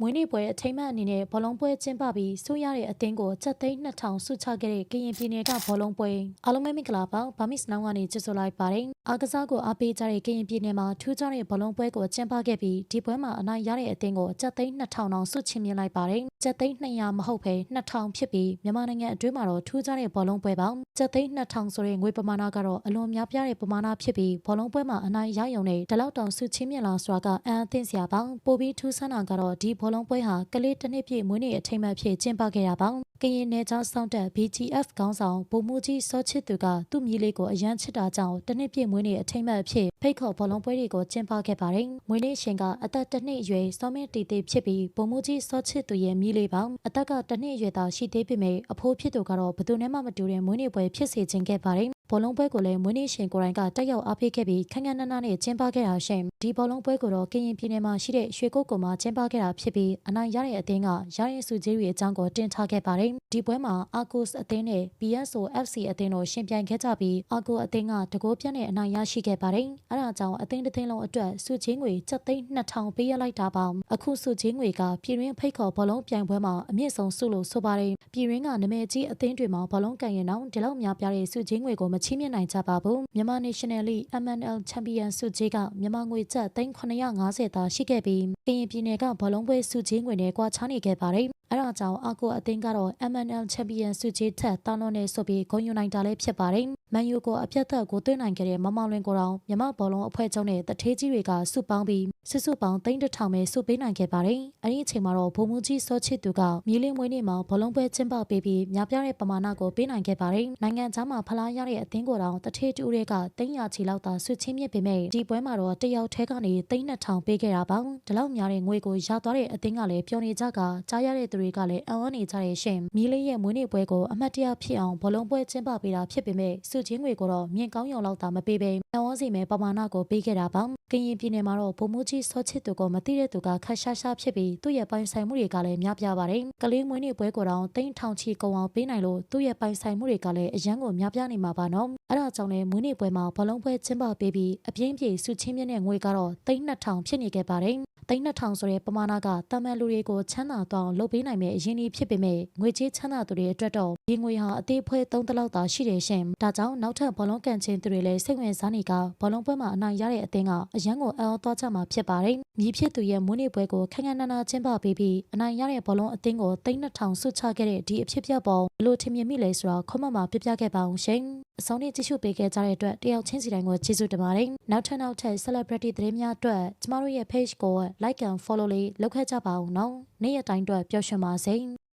မွေးနေ့ပွဲအထိမ်းအမှတ်အနေနဲ့ဘောလုံးပွဲကျင်းပပြီးဆူရတဲ့အသင်းကိုစက်သိန်း2000ဆုချခဲ့တဲ့ကရင်ပြည်နယ်ကဘောလုံးပွဲအားလုံးပဲမင်္ဂလာပါဗာမစ်နောင်ကနေကြိုဆိုလိုက်ပါတယ်အားကစားကိုအားပေးကြတဲ့ကရင်ပြည်နယ်မှာထူးခြားတဲ့ဘောလုံးပွဲကိုကျင်းပခဲ့ပြီးဒီပွဲမှာအနိုင်ရတဲ့အသင်းကိုစက်သိန်း2000တောင်ဆုချီးမြှင့်လိုက်ပါတယ်စက်သိန်း200မဟုတ်ဘဲ2000ဖြစ်ပြီးမြန်မာနိုင်ငံအတွင်းမှာတော့ထူးခြားတဲ့ဘောလုံးပွဲပါစက်သိန်း2000ဆိုတဲ့ငွေပမာဏကတော့အလွန်များပြားတဲ့ပမာဏဖြစ်ပြီးဘောလုံးပွဲမှာအနိုင်ရရုံနဲ့ဒီလောက်တောင်ဆုချီးမြှင့်လာဆိုတာကအံ့အသင့်စရာပါပိုပြီးထူးဆန်းတာကတော့ဒီဘောလုံးပွဲဟာကလေးတစ်နှစ်ပြည့်မွေးနေ့အထိမ်းအမှတ်ဖြစ်ကျင်းပခဲ့တာပါ ကရင်နယ်ကျောင်းစောင့်တက် BGF ခေါင်းဆောင်ဗိုလ်မှူးကြီးစောချစ်သူကသူ့မြေးလေးကိုအရန်ချစ်တာကြောင့်တစ်နှစ်ပြည့်မွေးနေ့အထိမ်းအမှတ်ဖြစ်ဖိတ်ခေါ်ဘောလုံးပွဲတွေကိုကျင်းပခဲ့ပါတယ်မွေးနေ့ရှင်ကအသက်တစ်နှစ်အရွယ်စောမင်းတီတီဖြစ်ပြီးဗိုလ်မှူးကြီးစောချစ်သူရဲ့မြေးလေးပါအသက်ကတစ်နှစ်အရွယ်သာရှိသေးပေမဲ့အဖိုးဖြစ်သူကတော့ဘယ်သူနဲ့မှမတူတဲ့မွေးနေ့ပွဲဖြစ်စေခြင်းခဲ့ပါတယ်ဘောလုံးပွဲကိုလည်းမွေးနေ့ရှင်ကိုယ်တိုင်ကတက်ရောက်အားပေးခဲ့ပြီးခန်းခန်းနားနားနဲ့ကျင်းပခဲ့တာရှင်ဒီဘောလုံးပွဲကိုတော့ကရင်ပြည်နယ်မှာရှိတဲ့ရွှေကုတ်ကုံမှာကျင်းပခဲ့တာဖြစ်ပြီးအနိုင်ရတဲ့အသင်းကရရင်စုကြီးတွေအကြောင်းကိုတင်ထားခဲ့ပါတယ်ဒီပွဲမှာအာကူစ်အသင်းနဲ့ BSO FC အသင်းတို့ရှင်ပြိုင်ခဲ့ကြပြီးအာကူအသင်းကတကိုးပြတ်နဲ့အနိုင်ရရှိခဲ့ပါတယ်အဲဒါကြောင့်အသင်းတစ်သင်းလုံးအတွက်စုချင်းငွေ7သိန်း2000ပေးရလိုက်တာပါအခုစုချင်းငွေကပြည်တွင်းဖိတ်ခေါ်ဘောလုံးပြိုင်ပွဲမှာအမြင့်ဆုံးစုလို့ဆိုပါတယ်ပြည်တွင်းကနာမည်ကြီးအသင်းတွေမှာဘောလုံးကန်ရင်တော့ဒီလောက်များပြားတဲ့စုချင်းငွေကိုမချီးမြှင့်နိုင်ကြပါဘူးမြန်မာ National League MNL Champion စုကြီးကမြန်မာငွေကျပ်သိန်း950သာရှိခဲ့ပြီးကရင်ပြည်နယ်ကဘောလုံးပွဲစုချင်းငွေနဲ့ကွာခြားနေခဲ့ပါတယ် အဲဒါကြောင့်အကူအသင်းကတော့ MNL Champion စုကြီးထက်တောင်းလို့နေဆိုပြီးဂုဏ်ယူနိုင်တာလည်းဖြစ်ပါတယ်။မန်ယူကိုအပြတ်သက်ကိုသွင်းနိုင်ခဲ့တဲ့မမောင်လွင်ကိုတောင်မြမဘောလုံးအဖွဲ့ချုပ်နဲ့တထေးကြီးတွေကစုပေါင်းပြီးစစ်စုပေါင်းသိန်းတစ်ထောင်ပဲစုပေးနိုင်ခဲ့ပါတယ်။အဲဒီအချိန်မှာတော့ဘုံမူကြီးစောချစ်သူကမြေလင်းမွေးနေ့မှာဘောလုံးပွဲကျင်းပပေးပြီးများပြားတဲ့ပမာဏကိုပေးနိုင်ခဲ့ပါတယ်။နိုင်ငံခြားမှာဖလားရတဲ့အသင်းကိုတောင်တထေးတူတွေကသိန်းရာချီလောက်သာဆွချင်းမြစ်ပေမဲ့ဒီပွဲမှာတော့တယောက်ထဲကနေသိန်းနှစ်ထောင်ပေးခဲ့တာပါ။ဒီလောက်များတဲ့ငွေကိုရသွားတဲ့အသင်းကလည်းပြောနေကြကကြားရတဲ့သူတွေကလည်းအံ့ဩနေကြတဲ့ရှင်မီးလေးရဲ့မွေးနေ့ပွဲကိုအမှတ်တရဖြစ်အောင်ဘောလုံးပွဲကျင်းပပေးတာဖြစ်ပေမဲ့စုချင်းငွေကိုတော့မြင့်ကောင်းရုံလောက်သာမပေးဘဲအံ့ဩစီမဲ့ပမာဏကိုပေးခဲ့တာပါကရင်ပြည်နယ်မှာတော့ဗိုလ်မှူးကြီးစောချစ်သူကိုမသိတဲ့သူကခက်ရှားရှားဖြစ်ပြီးသူ့ရဲ့ပိုင်ဆိုင်မှုတွေကလည်းများပြားပါတယ်ကလေးမွေးနေ့ပွဲကိုတော့တိန့်ထောင်ချီကုန်အောင်ပေးနိုင်လို့သူ့ရဲ့ပိုင်ဆိုင်မှုတွေကလည်းအရန်ကိုများပြားနေမှာပါနော်အဲဒါကြောင့်လည်းမွေးနေ့ပွဲမှာဘောလုံးပွဲကျင်းပပေးပြီးအပြင်းပြေစုချင်းမြင့်တဲ့ငွေကတော့တိန့်2000ဖြစ်နေခဲ့ပါတယ် သိန်း2000ဆိုတဲ့ပမာဏကတာမန်လူတွေကိုချမ်းသာတော့လုပ်ပေးနိုင်မယ့်အရင်းအနှီးဖြစ်ပေမဲ့ငွေကြေးချမ်းသာသူတွေအတွက်တော့ဒီငွေဟာအသေးဖွဲသုံးတလောက်သာရှိတယ်ရှင်။ဒါကြောင့်နောက်ထပ်ဘောလုံးကန်ချင်းသူတွေလည်းစိတ်ဝင်စားနေကဘောလုံးပွဲမှာအနိုင်ရတဲ့အသင်းကအရန်ကိုအံ့ဩသွားကြမှာဖြစ်ပါတယ်။မြည်ဖြစ်သူရဲ့မွေးနေ့ပွဲကိုခက်ခက်နာနာကျင်းပပေးပြီးအနိုင်ရတဲ့ဘောလုံးအသင်းကိုသိန်း2000ဆုချခဲ့တဲ့ဒီအဖြစ်ပြပေါ်ဘလို့ထင်မြင်မိလဲဆိုတော့ခွန်မမှာပြပြခဲ့ပါအောင်ရှင်။ အဆုံးနဲ့ကြည့်ရှုပေးခဲ့ကြတဲ့အတွက်တယောက်ချင်းစီတိုင်းကိုကျေးဇူးတင်ပါတယ်။နောက်ထပ်နောက်ထပ် celebrity သတင်းများအတွက်ကျမတို့ရဲ့ page ကို like and follow လေးလုပ်ခဲ့ကြပါဦးနော်နေ့ရက်တိုင်းအတွက်ပျော်ရွှင်ပါစေ။